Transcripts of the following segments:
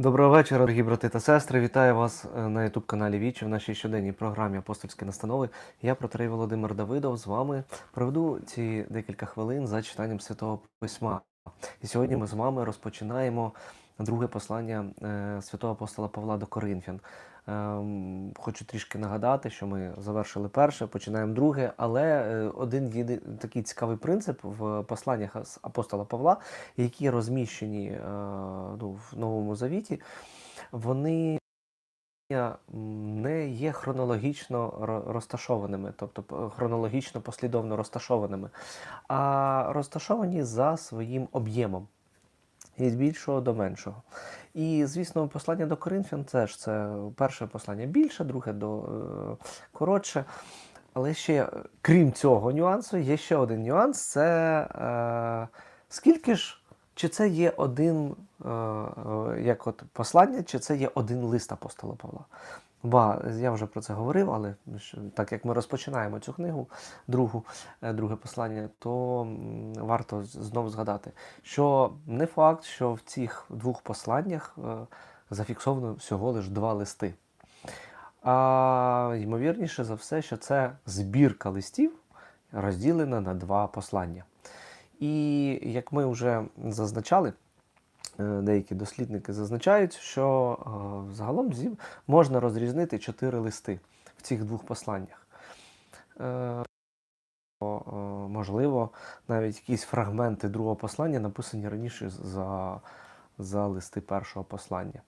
Доброго вечора, дорогі брати та сестри. Вітаю вас е, на youtube каналі Вічі в нашій щоденній програмі Апостольські настанови. Я протерей Володимир Давидов з вами проведу ці декілька хвилин за читанням Святого Письма. І сьогодні ми з вами розпочинаємо друге послання е, святого апостола Павла до Коринфян. Ем, Хочу трішки нагадати, що ми завершили перше, починаємо друге, але е, один єди... такий цікавий принцип в посланнях апостола Павла, які розміщені е, ну, в Новому Завіті, вони не є хронологічно ро- розташованими, тобто хронологічно послідовно розташованими, а розташовані за своїм об'ємом від більшого до меншого. І, звісно, послання до Коринфян теж це перше послання більше, друге до е, коротше. Але ще, е, крім цього нюансу, є ще один нюанс: це е, скільки ж, чи це є один, е, е, як от послання, чи це є один лист апостола Павла. Ба, я вже про це говорив, але так як ми розпочинаємо цю книгу, другу, е, друге послання, то варто з- знов згадати, що не факт, що в цих двох посланнях е, зафіксовано всього лише два листи. А ймовірніше за все, що це збірка листів, розділена на два послання. І як ми вже зазначали, деякі дослідники зазначають, що е, загалом можна розрізнити чотири листи в цих двох посланнях. Е, е, Можливо, навіть якісь фрагменти другого послання написані раніше за, за листи першого послання,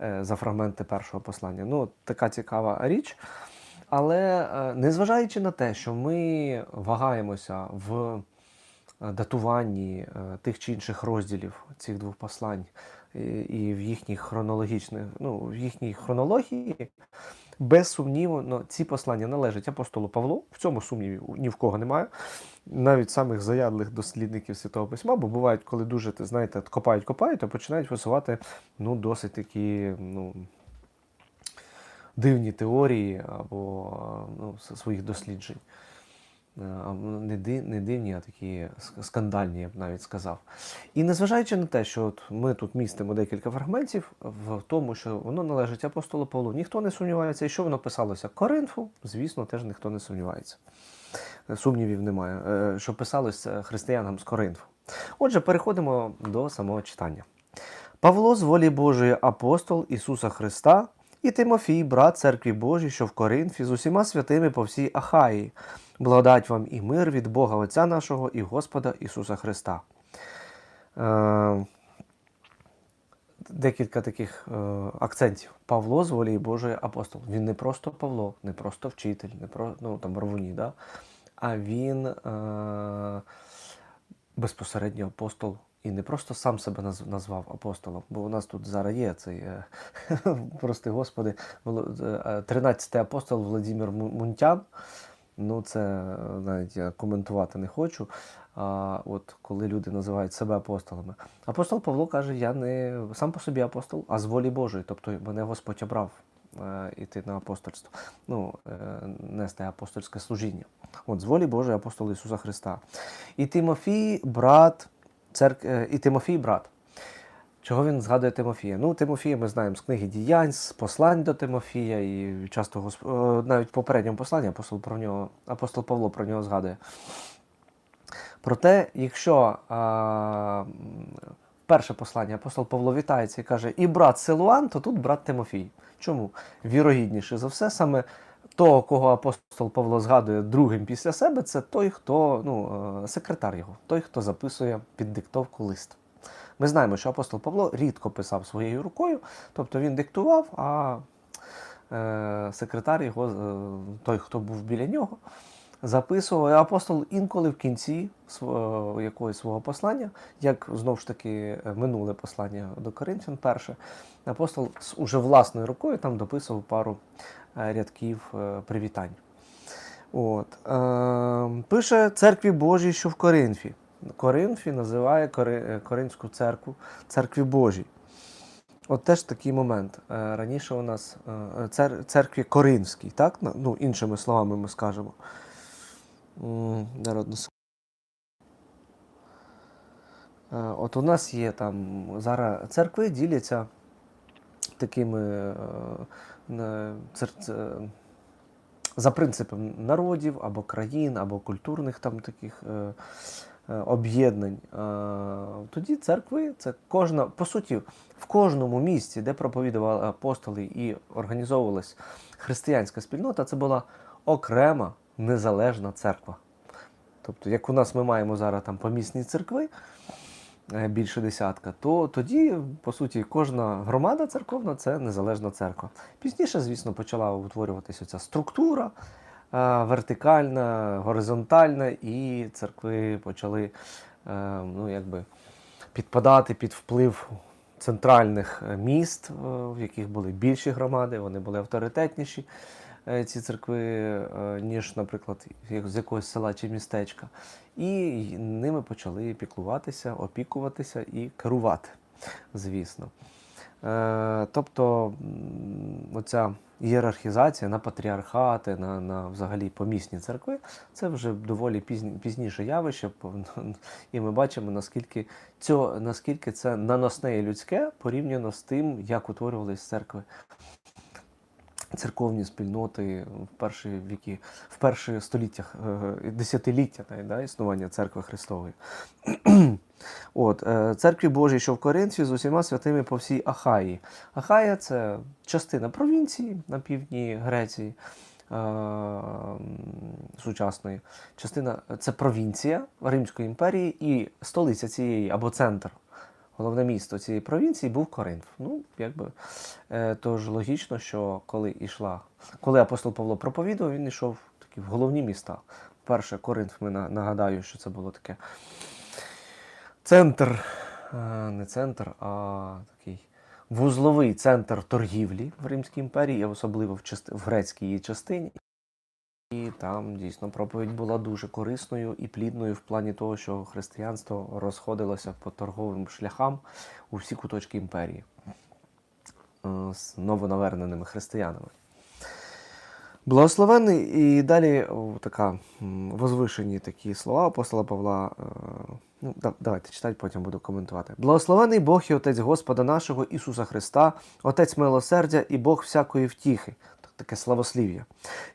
е, за фрагменти першого послання. Ну, така цікава річ. Але е, незважаючи на те, що ми вагаємося в е, датуванні е, тих чи інших розділів цих двох послань і, в їхніх хронологічних, ну, в їхній хронології, без сумніву, ну, ці послання належать апостолу Павлу. В цьому сумнівів ні в кого немає. Навіть самих заядлих дослідників Святого Письма, бо бувають, коли дуже, знаєте, копають, копають, то починають висувати ну, досить такі ну, дивні теорії або ну, своїх досліджень. Е, Не, дивні, а такі скандальні, я б навіть сказав. І незважаючи на те, що от ми тут містимо декілька фрагментів в тому, що воно належить апостолу Павлу, ніхто не сумнівається, і що воно писалося Коринфу, звісно, теж ніхто не сумнівається. Е, Сумнівів немає, е, що писалося християнам з Коринфу. Отже, переходимо до самого читання. Павло з волі Божої апостол Ісуса Христа і Тимофій, брат церкві Божій, що в Коринфі, з усіма святими по всій Ахаї. Благодать вам і мир від Бога Отця нашого і Господа Ісуса Христа. Е, декілька таких е, акцентів. Павло з волі Божої апостол. Він не просто Павло, не просто вчитель, не про, ну, там Равуні, да? а він е, безпосередньо апостол. І не просто сам себе назвав апостолом, бо у нас тут зараз є цей, прости Господи, 13-й апостол Владимир Мунтян. Ну, це навіть я коментувати не хочу. А от коли люди називають себе апостолами. Апостол Павло каже: я не сам по собі апостол, а з волі Божої. Тобто мене Господь обрав е, іти на апостольство, ну, е, нести апостольське служіння. От з волі Божої апостол Ісуса Христа. І Тимофій, брат, церк... е, і Тимофій, брат. Чого він згадує Тимофія? Ну, Тимофія ми знаємо з книги діянь, з послань до Тимофія, і часто Госп- е, навіть в попередньому посланні апостол, про нього, апостол Павло про нього згадує. Проте, якщо а, перше послання апостол Павло вітається і каже, і брат Силуан, то тут брат Тимофій. Чому? Вірогідніше за все, саме того, кого апостол Павло згадує другим після себе, це той, хто ну, е, секретар його, той, хто записує під диктовку лист. Ми знаємо, що апостол Павло рідко писав своєю рукою, тобто він диктував, а е, секретар його, е, той, хто був біля нього, записував. І апостол інколи в кінці свого, якогось свого послання, як знову ж таки е, минуле послання до Коринфян, перше, апостол з уже власною рукою там дописував пару е, рядків е, привітань. От. Е, пише церкві Божій, що в Коринфі. Коринфі називає е, Коринську церкву церкві Божій. От теж такий момент. Е, Раніше у нас е, цер, церкві Коринській, так? Ну, іншими словами ми скажемо. М, Народну Е, От у нас є там зараз церкви діляться такими за принципом народів або країн, або культурних там таких об'єднань. Е, тоді церкви це кожна, по суті, в кожному місці, де проповідували апостоли і організовувалась християнська спільнота, це була окрема незалежна церква. Тобто, як у нас ми маємо зараз там помісні церкви, е, більше десятка, то тоді, по суті, кожна громада церковна це незалежна церква. Пізніше, звісно, почала утворюватися ця структура е, вертикальна, горизонтальна, і церкви почали е, ну, якби, підпадати під вплив центральних міст, е, в яких були більші громади, вони були авторитетніші. е, Ці церкви, ніж, наприклад, з якогось села чи містечка, і ними почали піклуватися, опікуватися і керувати, звісно. Е, Тобто оця ієрархізація на патріархати, на, на взагалі помісні церкви, це вже доволі пізні, пізніше явище, і ми бачимо, наскільки, цього, наскільки це наносне і людське порівняно з тим, як утворювалися церкви. Церковні спільноти в перші віки, в перші століттях, е, десятиліття навіть, да, існування церкви Христової. От, е, церкві Божій, що в Коринфі, з усіма святими по всій Ахаї. Ахая це частина провінції на півдні Греції е, сучасної. Частина це провінція Римської імперії і столиця цієї або центр. Головне місто цієї провінції був Коринф. Ну, якби е, тож логічно, що коли йшла, коли апостол Павло проповідував, він йшов такі в головні міста. Перше, Коринф, ми нагадаю, що це було таке центр, е, не центр, а такий вузловий центр торгівлі в Римській імперії, особливо в, част- в грецькій її частині. І там дійсно проповідь була дуже корисною і плідною в плані того, що християнство розходилося по торговим шляхам у всі куточки імперії е, з новонаверненими християнами. Благословенний і далі така возвишені такі слова апостола Павла. е, Ну, давайте читати, потім буду коментувати. Благословений Бог і Отець Господа нашого Ісуса Христа, Отець милосердя і Бог всякої втіхи, таке славослів'я,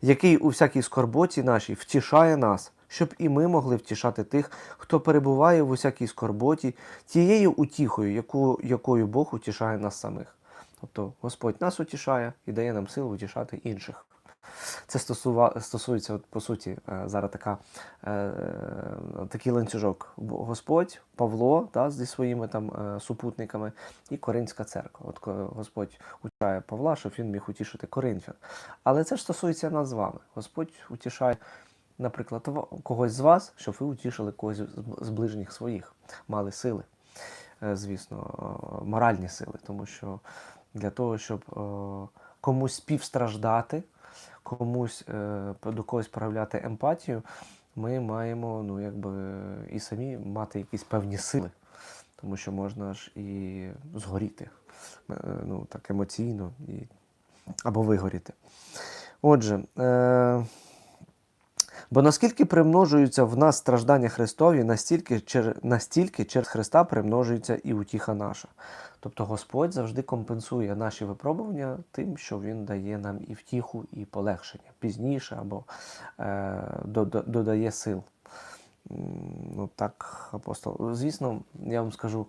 який у всякій скорботі нашій втішає нас, щоб і ми могли втішати тих, хто перебуває в усякій скорботі, тією утіхою, яку, якою Бог утішає нас самих. Тобто Господь нас утішає і дає нам силу утішати інших. Це стосується, от, по суті, е, зараз така, е, е, такий ланцюжок. Господь, Павло да, зі своїми там е, супутниками і Коринська церква. От Господь утішає Павла, щоб він міг утішити Коринфян. Але це ж стосується нас з вами. Господь утішає, наприклад, когось з вас, щоб ви утішили когось з- ближніх своїх, мали сили, звісно, моральні сили, тому що для того, щоб комусь співстраждати, комусь е, до когось проявляти емпатію, ми маємо ну, якби, і самі мати якісь певні сили, тому що можна ж і згоріти е, ну, так емоційно і, або вигоріти. Отже, е, бо наскільки примножуються в нас страждання Христові, настільки, настільки через Христа примножується і утіха наша. Тобто Господь завжди компенсує наші випробування тим, що Він дає нам і втіху, і полегшення пізніше або е, додає сил. Ну так, апостол. Звісно, я вам скажу,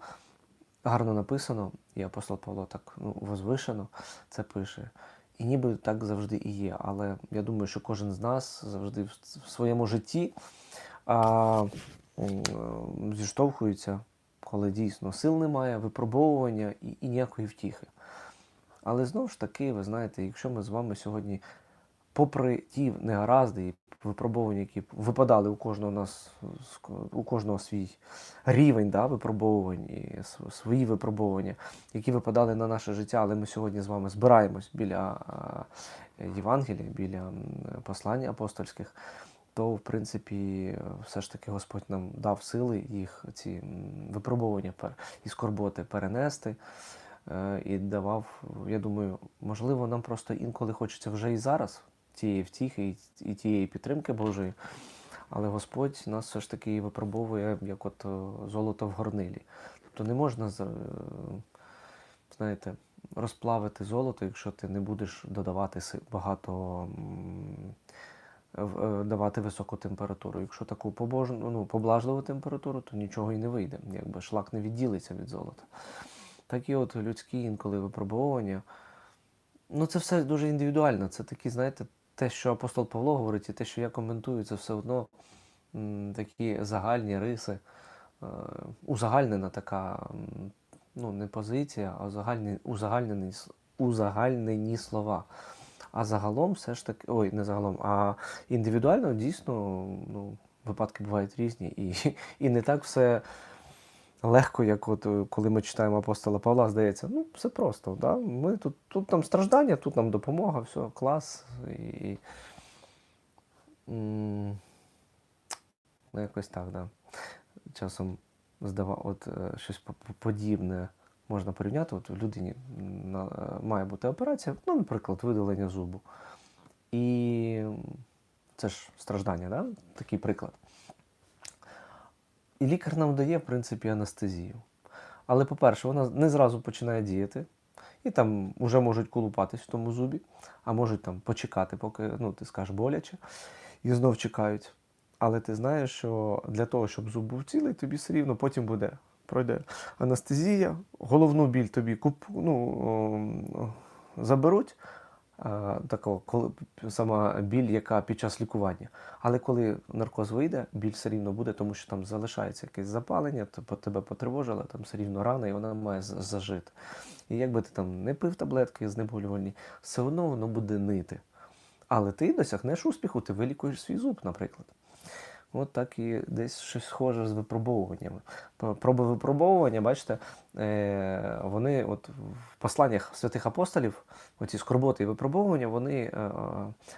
гарно написано, і апостол Павло так ну, возвишено це пише. І ніби так завжди і є. Але я думаю, що кожен з нас завжди в своєму житті а, е, зіштовхується, коли дійсно сил немає, випробовування і, і ніякої втіхи. Але знову ж таки, ви знаєте, якщо ми з вами сьогодні, попри ті негаразди і випробування, які випадали у кожного нас, у кожного свій рівень да, випробовувань і свої випробовування, які випадали на наше життя, але ми сьогодні з вами збираємось біля а, Євангелія, біля послань апостольських, то в принципі все ж таки Господь нам дав сили їх ці випробування і скорботи перенести. е, І давав, я думаю, можливо, нам просто інколи хочеться вже і зараз тієї втіхи і, тієї підтримки Божої. Але Господь нас все ж таки випробовує, як от е, золото в горнилі. Тобто не можна, е, знаєте, розплавити золото, якщо ти не будеш додавати багато е, давати високу температуру. Якщо таку побожну, ну, поблажливу температуру, то нічого і не вийде. Якби шлак не відділиться від золота. Так і от людські інколи випробовування. Ну, це все дуже індивідуально. Це такі, знаєте, те, що апостол Павло говорить, і те, що я коментую, це все одно такі загальні риси, е, узагальнена така, ну, не позиція, а узагальнені, узагальнені, узагальнені слова. А загалом все ж таки, ой, не загалом, а індивідуально дійсно ну, випадки бувають різні. І, і не так все легко, як от е, коли ми читаємо апостола Павла, здається, ну все просто. Да? Ми тут, тут нам страждання, тут нам допомога, все, клас. І, ну, якось так, да. Часом здава, от е, щось по- по- подібне можна порівняти. От в людині е, має бути операція, ну, наприклад, видалення зубу. І це ж страждання, да? такий приклад. І лікар нам дає, в принципі, анестезію. Але, по-перше, вона не зразу починає діяти, і там вже можуть колупатись в тому зубі, а можуть там почекати, поки ну, ти скажеш боляче, і знов чекають. Але ти знаєш, що для того, щоб зуб був цілий, тобі все рівно потім буде. Пройде анестезія, головну біль тобі куп, ну, заберуть, такого, коли сама біль, яка під час лікування. Але коли наркоз вийде, біль все рівно буде, тому що там залишається якесь запалення, тобто тебе потривожило, там все рівно рана, і вона має зажити. І якби ти там не пив таблетки знеболювальні, все одно воно буде нити. Але ти досягнеш успіху, ти вилікуєш свій зуб, наприклад. От так і десь щось схоже з випробовуваннями. Проби випробовування, бачите, е, вони от в посланнях святих апостолів, оці скорботи і випробовування, вони е, е,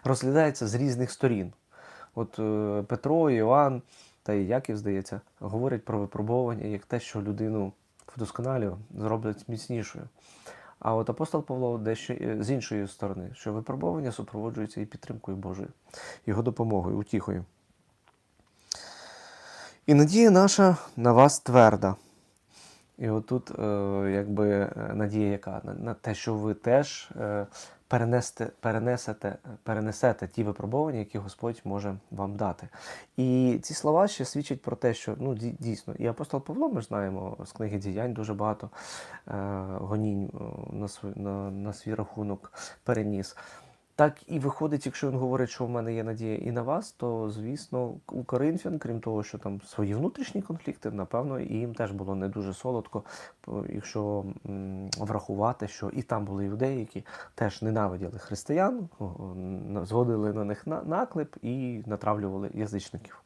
розглядаються з різних сторін. От Петро, Іоанн та і Яків, здається, говорять про випробовування як те, що людину вдосконалює, зроблять міцнішою. А от апостол Павло дещо з іншої сторони, що випробовування супроводжується і підтримкою Божою, його допомогою, утіхою. І надія наша на вас тверда. І отут, е, якби е, надія яка? На, те, що ви теж е, перенесете, перенесете, перенесете ті випробування, які Господь може вам дати. І ці слова ще свідчать про те, що ну, дійсно, і апостол Павло, ми ж знаємо з книги діянь дуже багато гонінь на, свій, на, на свій рахунок переніс. Так і виходить, якщо він говорить, що в мене є надія і на вас, то звісно, у Коринфян, крім того, що там свої внутрішні конфлікти, напевно, і їм теж було не дуже солодко, якщо врахувати, що і там були юдеї, які теж ненавиділи християн, о, на- них на- наклеп і натравлювали язичників.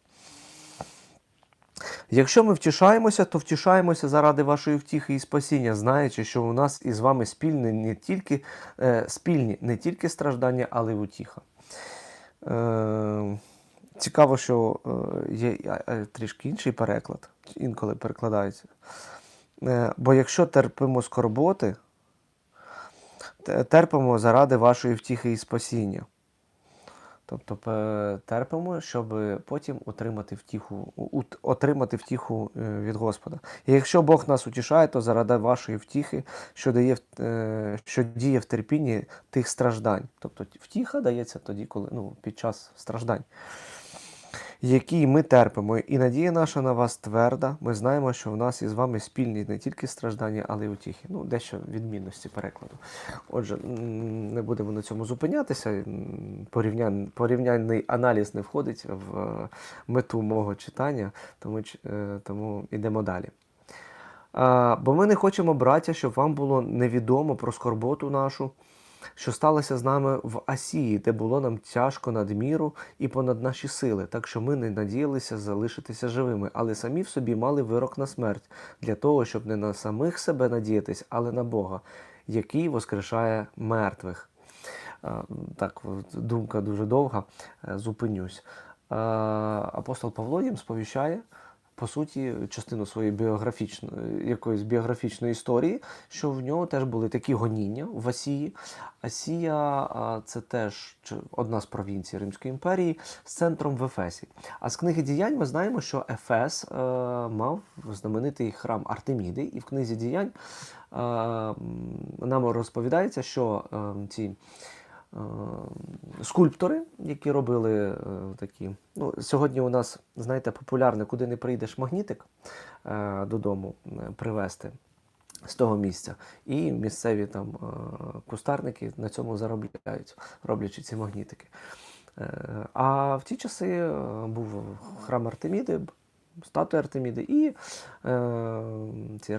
Якщо ми втішаємося, то втішаємося заради вашої втіхи і спасіння, знаючи, що у нас із вами спільні не тільки, е, спільні не тільки страждання, але й утіха. Е, цікаво, що е, є е, трішки інший переклад, інколи перекладається. Е, бо якщо терпимо скорботи, терпимо заради вашої втіхи і спасіння. Тобто терпимо, щоб потім отримати втіху, отримати втіху е, від Господа. І якщо Бог нас утішає, то заради вашої втіхи, що, дає, е, що діє в терпінні тих страждань. Тобто втіха дається тоді, коли ну, під час страждань, які ми терпимо. І надія наша на вас тверда. Ми знаємо, що в нас із вами спільні не тільки страждання, але й утіхи. Ну, дещо відмінності перекладу. Отже, не будемо на цьому зупинятися. М, Порівнян, порівняльний аналіз не входить в е, мету мого читання, тому, е, тому йдемо далі. Бо ми не хочемо, браття, щоб вам було невідомо про скорботу нашу, що сталося з нами в Асії, де було нам тяжко надміру і понад наші сили, так що ми не надіялися залишитися живими, але самі в собі мали вирок на смерть для того, щоб не на самих себе надіятись, але на Бога, який воскрешає мертвих. Так, думка дуже довга, е, зупинюсь. Апостол Павло їм сповіщає по суті, частину своєї біографічної якоїсь біографічної історії, що в нього теж були такі гоніння в Асії. Асія це теж одна з провінцій Римської імперії з центром в Ефесі. А з книги діянь ми знаємо, що Ефес е, мав знаменитий храм Артеміди, і в книзі діянь е, нам розповідається, що е, ці скульптори, які робили е, такі. Ну, сьогодні у нас, знаєте, популярне, куди не прийдеш магнітик е, додому е, привезти з того місця. І місцеві там е, кустарники на цьому заробляють, роблячи ці магнітики. Е, А в ті часи е, був храм Артеміди, статуя Артеміди, і е, ці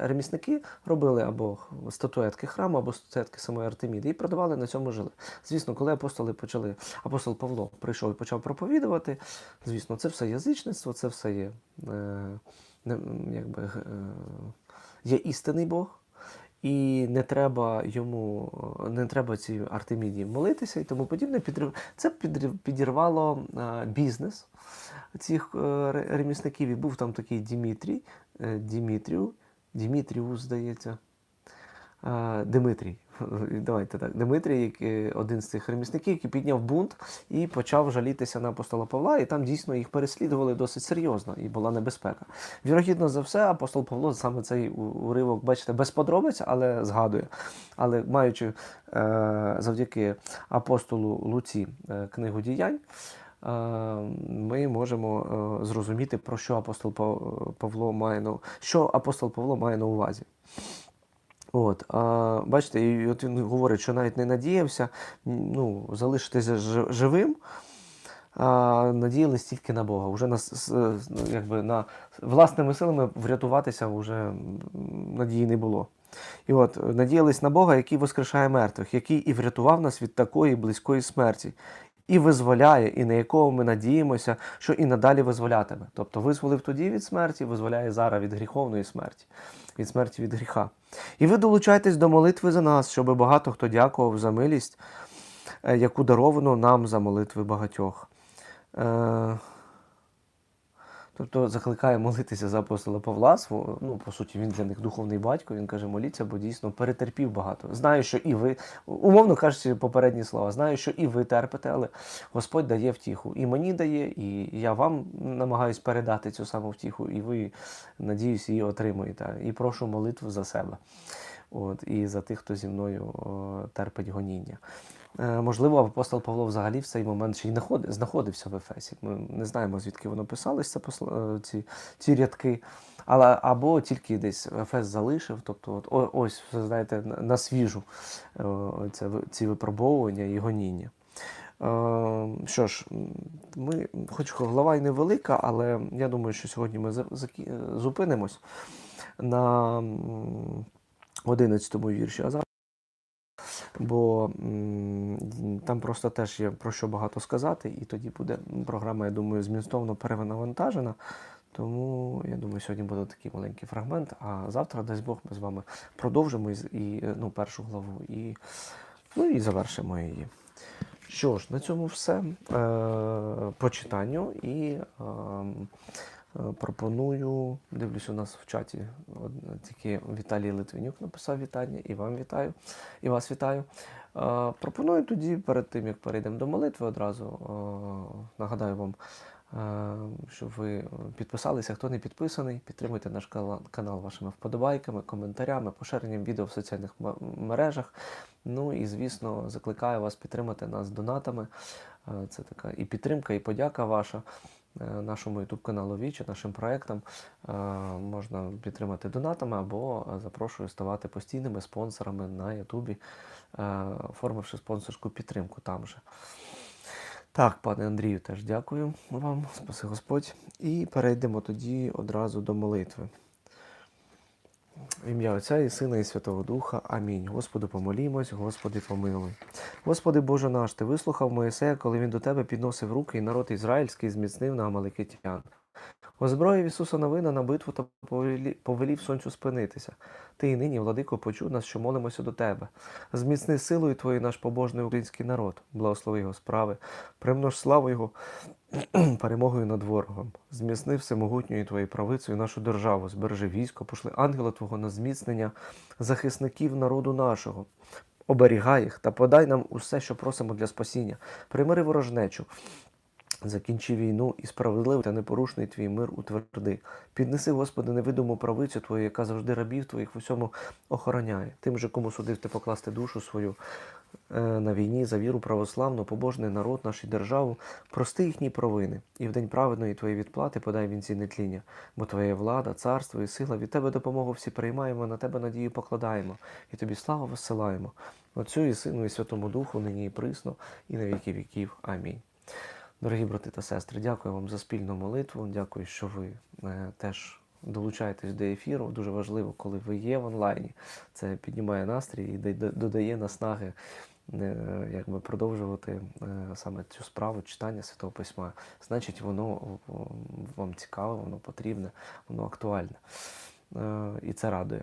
ремісники робили або статуетки храму, або статуетки самої Артеміди, і продавали на цьому жили. Звісно, коли апостоли почали, апостол Павло прийшов і почав проповідувати, звісно, це все язичництво, це все є, е, якби, е, є істинний Бог. І не треба йому, не треба цій Артеміді молитися і тому подібне. Це підірвало е, бізнес цих е, ремісників. І був там такий Дімітрій, е, Дімітрію, Дімітріус, здається. Димитрій. Давайте так. Димитрій, один з цих ремісників, який підняв бунт і почав жалітися на апостола Павла, і там дійсно їх переслідували досить серйозно, і була небезпека. Вірогідно за все, апостол Павло саме цей уривок, бачите, без подробиць, але згадує. Але маючи е, завдяки апостолу Луці е, книгу діянь, е, ми можемо зрозуміти, про що апостол Павло має на що апостол Павло має на увазі. От, а, бачите, і от він говорить, що навіть не надіявся ну, залишитися живим, а надіялись тільки на Бога. Уже на, якби на власними силами врятуватися вже надії не було. І от надіялись на Бога, який воскрешає мертвих, який і врятував нас від такої близької смерті, і визволяє, і на якого ми надіємося, що і надалі визволятиме. Тобто визволив тоді від смерті, визволяє зараз від гріховної смерті, від смерті від гріха. І ви долучайтесь до молитви за нас, щоб багато хто дякував за милість, е, яку даровано нам за молитви багатьох. Тобто закликає молитися за апостола Павла, ну, по суті, він для них духовний батько, він каже, моліться, бо дійсно перетерпів багато. Знаю, що і ви, умовно кажучи, попередні слова, знаю, що і ви терпите, але Господь дає втіху. І мені дає, і я вам намагаюсь передати цю саму втіху, і ви, надіюсь, її отримуєте. І прошу молитву за себе. От, і за тих, хто зі мною о, терпить гоніння. Е, можливо, апостол Павло взагалі в цей момент ще й знаходився в Ефесі. Ми не знаємо, звідки воно посла- е, ці, ці рядки. Але або тільки десь Ефес залишив, тобто от, ось, знаєте, на, свіжу е, ці випробовування і гоніння. Що ж, ми, хоч глава й невелика, але я думаю, що сьогодні ми зупинимось на м, 11 вірші. А зараз бо там просто теж є про що багато сказати, і тоді буде програма, я думаю, змістовно перевантажена. Тому я думаю, сьогодні буде такий маленький фрагмент. А завтра, дасть Бог, ми з вами продовжимо і, ну, першу главу і, ну, і завершимо її. Що ж, на цьому все е, по читанню і е, пропоную. Дивлюсь, у нас в чаті тільки Віталій Литвинюк написав вітання, і вам вітаю, і вас вітаю. Е, пропоную тоді, перед тим як перейдемо до молитви, одразу е, нагадаю вам. е, Щоб ви підписалися, хто не підписаний, підтримуйте наш канал вашими вподобайками, коментарями, поширенням відео в соціальних мережах. Ну і звісно, закликаю вас підтримати нас донатами. Е, Це така і підтримка, і подяка ваша е, нашому youtube каналу Вічі, нашим проектам. Е, Можна підтримати донатами або е, запрошую ставати постійними спонсорами на Ютубі, е, оформивши спонсорську підтримку там же. Так, пане Андрію, теж дякую вам, спаси Господь. І перейдемо тоді одразу до молитви. Ім'я Отця і Сина, і Святого Духа. Амінь. Господи, помолімось, Господи, помилуй. Господи Боже наш, Ти вислухав Моїсея, коли він до Тебе підносив руки, і народ ізраїльський зміцнив на Амаликитян. Озброїв Ісуса новина на битву та повелів сонцю спинитися. Ти і нині, владико, почув нас, що молимося до тебе. Зміцни силою Твою наш побожний український народ, благослови його справи, примнож славу Його перемогою над ворогом. Зміцни всемогутньою Твоєю правицею нашу державу, збережи військо, пошли ангела Твого на зміцнення захисників народу нашого. Оберігай їх та подай нам усе, що просимо для спасіння. Примири ворожнечу, Закінчи війну і справедливий та непорушний твій мир утверди. Піднеси, Господи, невидиму правицю Твою, яка завжди рабів Твоїх в усьому охороняє. Тим же, кому судив ти покласти душу свою е, на війні за віру православну, побожний народ, нашу державу, прости їхні провини, і в день праведної Твоєї відплати подай вінці нетління, бо Твоя влада, царство і сила від Тебе допомогу всі приймаємо, на Тебе надію покладаємо, і Тобі славу висилаємо. Отцю і Сину, і Святому Духу, нині і присно, і на віки віків. Амінь. Дорогі брати та сестри, дякую вам за спільну молитву. Дякую, що ви е, теж долучаєтесь до ефіру. Дуже важливо, коли ви є в онлайні. Це піднімає настрій і додає наснаги е, якби продовжувати е, саме цю справу читання Святого Письма. Значить, воно вам цікаве, воно потрібне, воно актуальне. І це радує.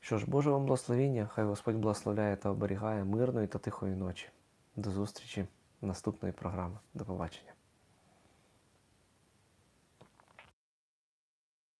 Що ж, Боже вам благословіння, хай Господь благословляє та оберігає мирної та тихої ночі. До зустрічі наступної програми. До побачення.